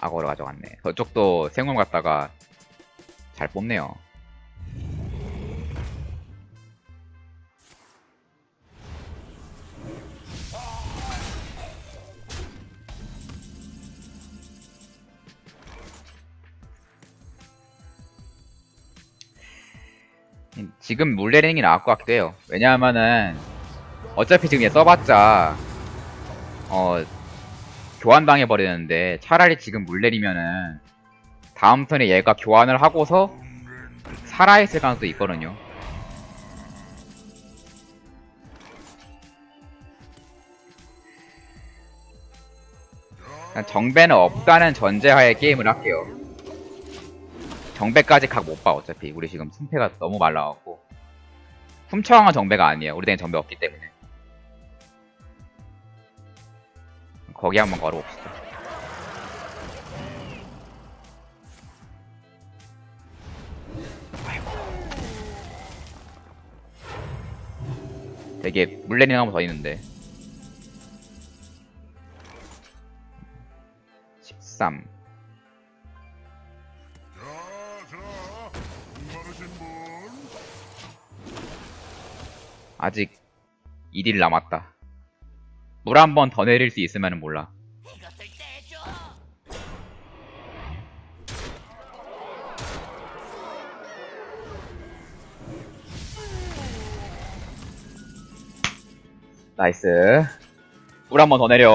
과거로 가져갔네. 저쪽도 생물 갖다가 잘 뽑네요. 지금 물 내리는 게 나을 것 같기도 해요. 왜냐하면은 어차피 지금 얘 써봤자 어 교환 당해 버리는데 차라리 지금 물 내리면은 다음 턴에 얘가 교환을 하고서 살아있을 가능성도 있거든요. 정배는 없다는 전제하에 게임을 할게요. 정배까지 각 못 봐 어차피 우리 지금 승패가 너무 말라갖고 훔쳐왕은 정배가 아니에요. 우리 땡 정배 없기 때문에 거기 한번 걸어봅시다. 되게 물레리는 한번 더 있는데. 13 아직 2딜 남았다 물 한 번 더 내릴 수 있으면 몰라. 나이스. 물 한 번 더 내려.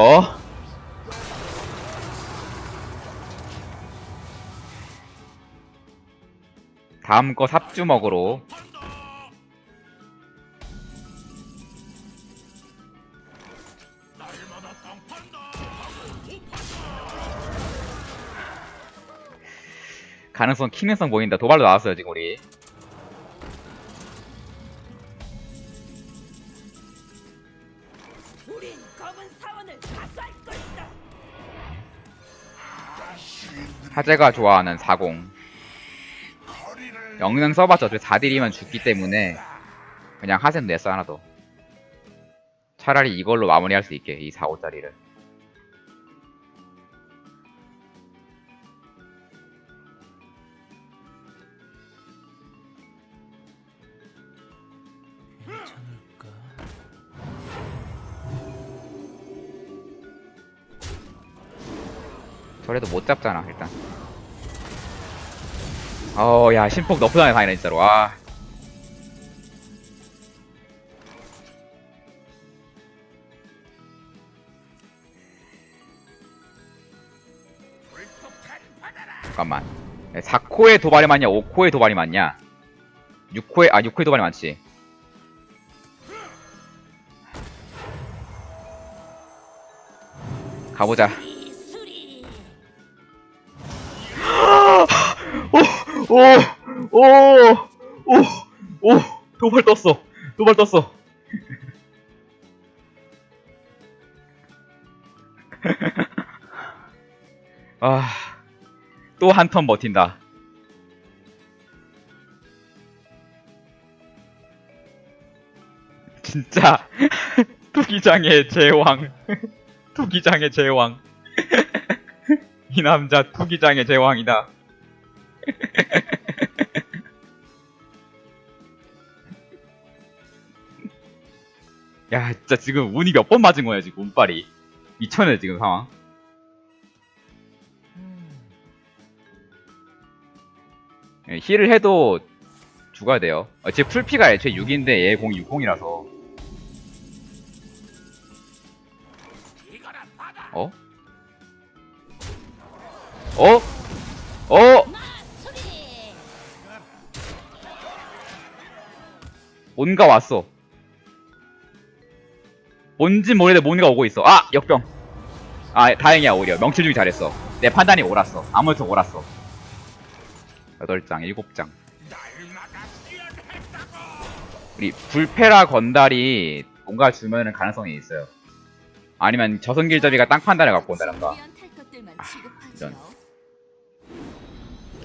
다음 거 삽주먹으로 가능성 키능성 보인다. 도발로 나왔어요 지금 우리. 하재가 좋아하는 40 영능 써봤자 어차피 4딜이면 죽기 때문에 그냥 하센 냈어 하나 더 차라리 이걸로 마무리할 수 있게 이 4, 5짜리를 저래도 못 잡잖아 일단. 어야 신폭 너프 당해 다니네 진짜로. 와 받아라. 잠깐만. 4코의 도발이 맞냐 5코의 도발이 맞냐? 6코의 아 6코의 도발이 맞지. 가보자 오! 오! 오! 오! 도발 떴어 도발 떴어 아, 또 한 턴 버틴다. 진짜 투기장의 제왕, 투기장의 제왕. 이 남자 투기장의 제왕이다. 야, 진짜 지금 운이 몇 번 맞은 거야, 지금 운빨이. 미쳤네, 지금 상황. 예, 힐을 해도 죽어야 돼요. 어, 제 풀피가 애초에 6인데 얘 공이 60이라서. 이거나 받아. 어? 어? 어? 뭔가 왔어. 뭔지 모르는데 뭔가 오고 있어. 아! 역병. 아, 다행이야, 오히려. 명칠 주기 잘했어. 내 판단이 옳았어. 아무튼 옳았어. 8장, 7장. 날마다 수연했다고. 우리 불페라 건달이 뭔가 주면은 가능성이 있어요. 아니면 저승길잡이가 땅 판단을 갖고 온다던가. 이런.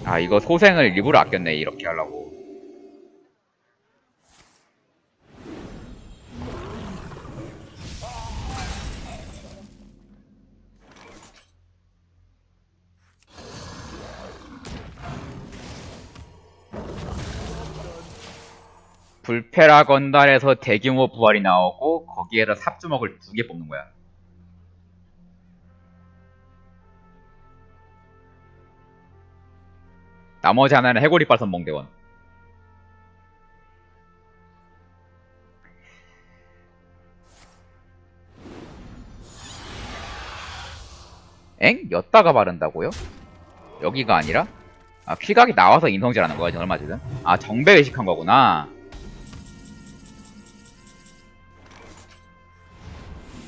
아 이거 소생을 일부러 아꼈네 이렇게 하려고. 불페라 건달에서 대규모 부활이 나오고 거기에서 삽주먹을 두 개 뽑는 거야. 나머지 하나는 해골이빨 선봉대원. 엥? 였다가 바른다고요? 여기가 아니라? 아, 퀴각이 나와서 인성질하는 거야, 얼마 지금? 아, 정배 의식한 거구나.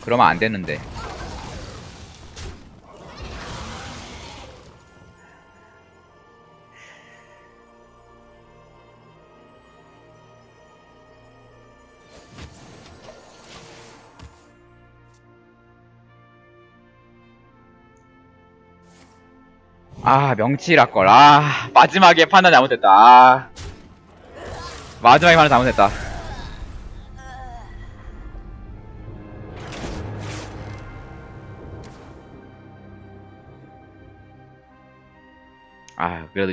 그러면 안 되는데. 아, 명치랄걸. 아, 마지막에 판단 잘못했다. 아. 마지막에 판단 잘못했다. 아, 그래도